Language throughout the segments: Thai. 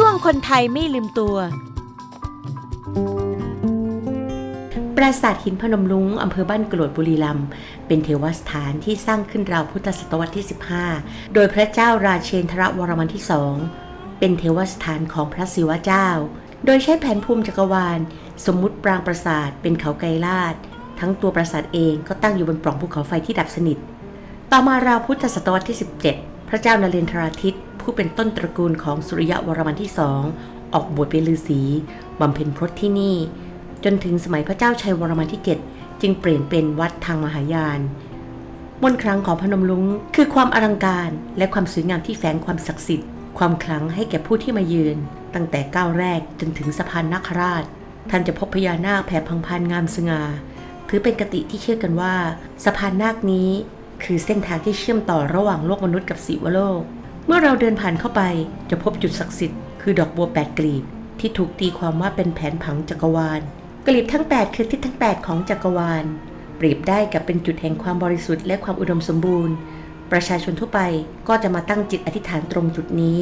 ช่วงคนไทยไม่ลืมตัว ปราสาทหินพนมลุงอำเภอบ้านกรวดบุรีรัมย์เป็นเทวสถานที่สร้างขึ้นราวพุทธศตวรรษที่ 15 โดยพระเจ้าราเชนทรวรมันที่สองเป็นเทวสถานของพระศิวะเจ้า โดยใช้แผนภูมิจักรวาล สมมุติปรางปราสาทเป็นเขาไกรลาดทั้งตัวปราสาทเองก็ตั้งอยู่บนปล่องภูเขาไฟที่ดับสนิท ต่อมาราวพุทธศตวรรษที่ 17 พระเจ้านเรนทราทิต ผู้เป็นต้นตระกูลของสุริยะวรมันที่สองออกบวชเป็นฤาษีบำเพ็ญพรตที่นี่ จนถึงสมัยพระเจ้าชัยวรมันที่ 7 จึงเปลี่ยนเป็นวัดทางมหายานมนครั้งของพนมลุงคือความอลังการและความสวยงามที่แฝงความศักดิ์สิทธิ์ ความคลังให้แก่ผู้ที่มาเยือนตั้งแต่ก้าวแรกจนถึงสะพานนาคราช ท่านจะพบพญานาคแผ่พังพานงามสง่าถือเป็นกติที่เชื่อกันว่า สะพานนาคนี้ คือเส้นทางที่เชื่อมต่อระหว่างโลกมนุษย์กับสีวโลก เมื่อเราเดินผ่านเข้าไปจะพบจุดศักดิ์สิทธิ์คือดอกบัวแปดกลีบที่ถูกตีความว่าเป็นแผนผังจักรวาล กลีบทั้ง 8 คือทิศทั้ง 8 ของจักรวาล เปรียบได้กับเป็นจุดแห่งความบริสุทธิ์และความอุดมสมบูรณ์ ประชาชนทั่วไปก็จะมาตั้งจิตอธิษฐานตรงจุดนี้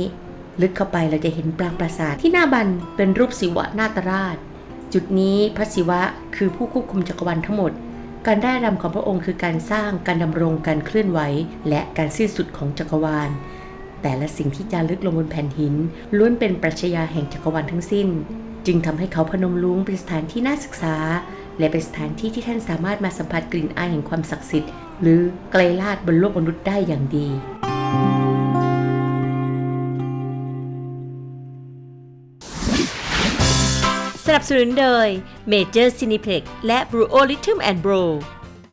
ลึกเข้าไปเราจะเห็นปรางปราสาทที่หน้าบันเป็นรูปศิวะนาตราช จุดนี้พระศิวะคือผู้ควบคุมจักรวาลทั้งหมด การได้รำของพระองค์คือการสร้างการดำรงการเคลื่อนไหว และการสิ้นสุดของจักรวาล แต่ละสิ่งที่จารึกลงบนแผ่นหินล้วนเป็นปรัชญาแห่งจักรวาลทั้งสิ้น จึงทำให้เขาพนมรุ้งเป็นสถานที่น่าศึกษา และเป็นสถานที่ที่ท่านสามารถมาสัมผัสกลิ่นอายแห่งความศักดิ์สิทธิ์หรือไกลลาดบนโลกมนุษย์ได้อย่างดีสนับสนุนโดย Major Cineplex และ Bro l i t h m and Bro